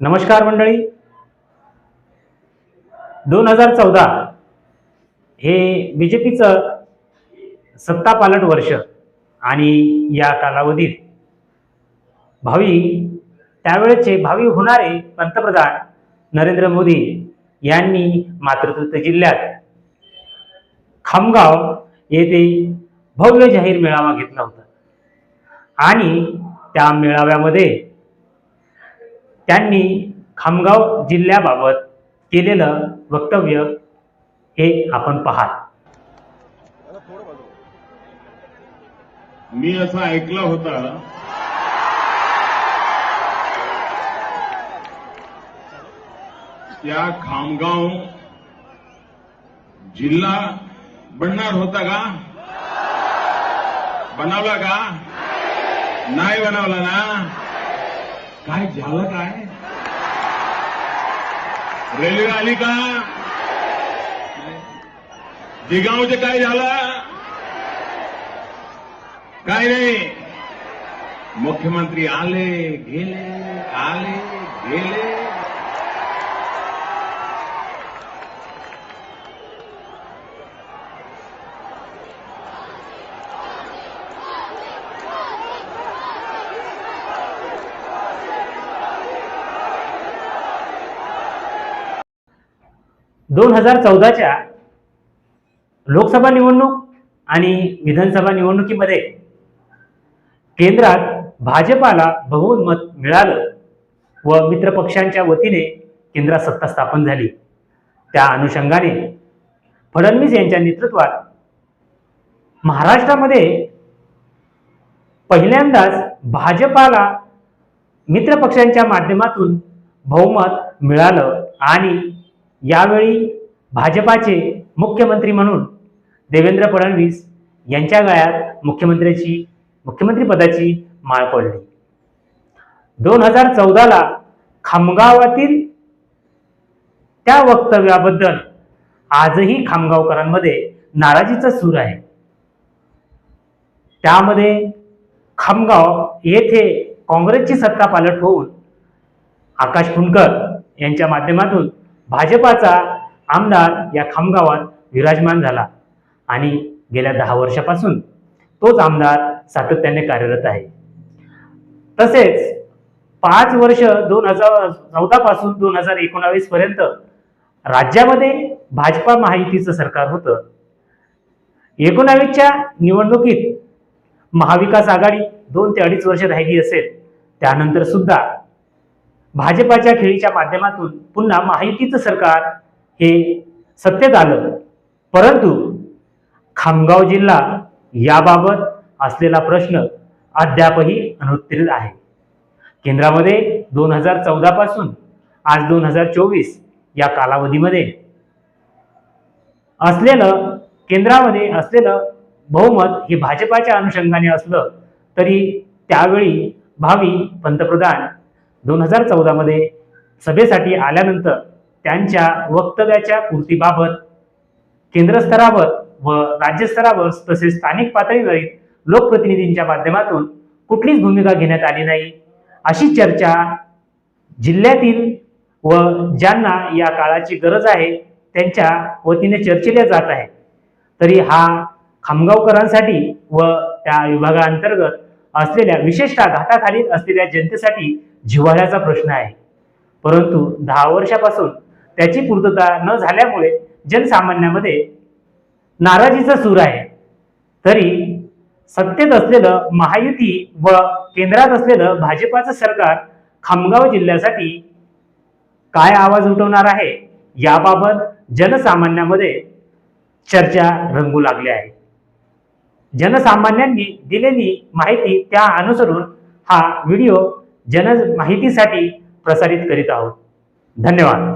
नमस्कार मंडळी. दोन हजार चौदा हे बी जे पीचं वर्ष आणि या कालावधीत भावी त्यावेळेचे भावी होणारे पंतप्रधान नरेंद्र मोदी यांनी मातृत्व जिल्ह्यात खामगाव येथे भव्य जाहीर मेळावा घेतला होता. आणि त्या मेळाव्यामध्ये त्यांनी खामगाव जिल्ह्याबाबत केलेलं वक्तव्य हे आपण पाहाल. मी असं ऐकलं होता. त्या खामगाव जिल्हा बनणार होता का? बनवला का? नाही बनवला ना? काय झालं काय? रेल्वे आली का? दिगावचे काय झालं? काय नाही मुख्यमंत्री आले गेले आले गेले. दोन हजार चौदाच्या लोकसभा निवडणूक आणि विधानसभा निवडणुकीमध्ये केंद्रात भाजपाला बहुमत मिळालं व मित्रपक्षांच्या वतीने केंद्रात सत्ता स्थापन झाली. त्या अनुषंगाने फडणवीस यांच्या नेतृत्वात महाराष्ट्रामध्ये पहिल्यांदाच भाजपाला मित्रपक्षांच्या माध्यमातून बहुमत मिळालं आणि यावेळी भाजपाचे मुख्यमंत्री म्हणून देवेंद्र फडणवीस यांच्या गळ्यात मुख्यमंत्र्याची मुख्यमंत्री पदाची माळ पडली. दोन हजार चौदाला खामगावातील त्या वक्तव्याबद्दल आजही खामगावकरांमध्ये नाराजीचा सूर आहे. त्यामध्ये खामगाव येथे काँग्रेसची सत्ता पालट होऊन आकाश फुंडकर यांच्या माध्यमातून भाजपाचा आमदार या खामगावात विराजमान झाला आणि गेल्या दहा वर्षापासून तोच आमदार सातत्याने कार्यरत आहे. तसेच पाच वर्ष दोन हजार चौदा पासून दोन हजार एकोणावीस पर्यंत राज्यामध्ये भाजपा महायुतीचं सरकार होतं. एकोणावीसच्या निवडणुकीत महाविकास आघाडी दोन ते अडीच वर्ष राहिली असेल त्यानंतर सुद्धा भाजपाच्या खेळीच्या माध्यमातून पुन्हा महायुतीचं सरकार हे सत्तेत आलं. परंतु खामगाव जिल्हा याबाबत असलेला प्रश्न अद्यापही अनुत्तरित आहे. केंद्रामध्ये दोन हजार चौदा पासून आज दोन हजार चोवीस या कालावधीमध्ये असलेलं केंद्रामध्ये असलेलं बहुमत हे भाजपाच्या अनुषंगाने असलं तरी त्यावेळी भावी पंतप्रधान दोन हजार चौदामध्ये सभेसाठी आल्यानंतर त्यांच्या वक्तव्याच्या पूर्तीबाबत केंद्रस्तरावर व राज्यस्तरावर तसेच स्थानिक पातळीवरील लोकप्रतिनिधींच्या माध्यमातून कुठलीच भूमिका घेण्यात आली नाही. अशी चर्चा जिल्ह्यातील व ज्यांना या काळाची गरज आहे त्यांच्या वतीने चर्चिल्या जात आहे. तरी हा खामगावकरांसाठी व त्या विभागाअंतर्गत असलेल्या विशेषतः घाटाखाली असलेल्या जनतेसाठी जिव्हाळ्याचा प्रश्न आहे. परंतु दहा वर्षापासून त्याची पूर्तता न झाल्यामुळे जनसामान्यामध्ये नाराजीचा सूर आहे. तरी सत्तेत असलेलं महायुती व केंद्रात असलेलं भाजपाचं सरकार खामगाव जिल्ह्यासाठी काय आवाज उठवणार आहे? याबाबत जनसामान्यामध्ये चर्चा रंगू लागली आहे. जनसामान्यांनी दिलेली माहिती त्या अनुसरून हा व्हिडिओ जन माहितीसाठी प्रसारित करीत आहोत. धन्यवाद.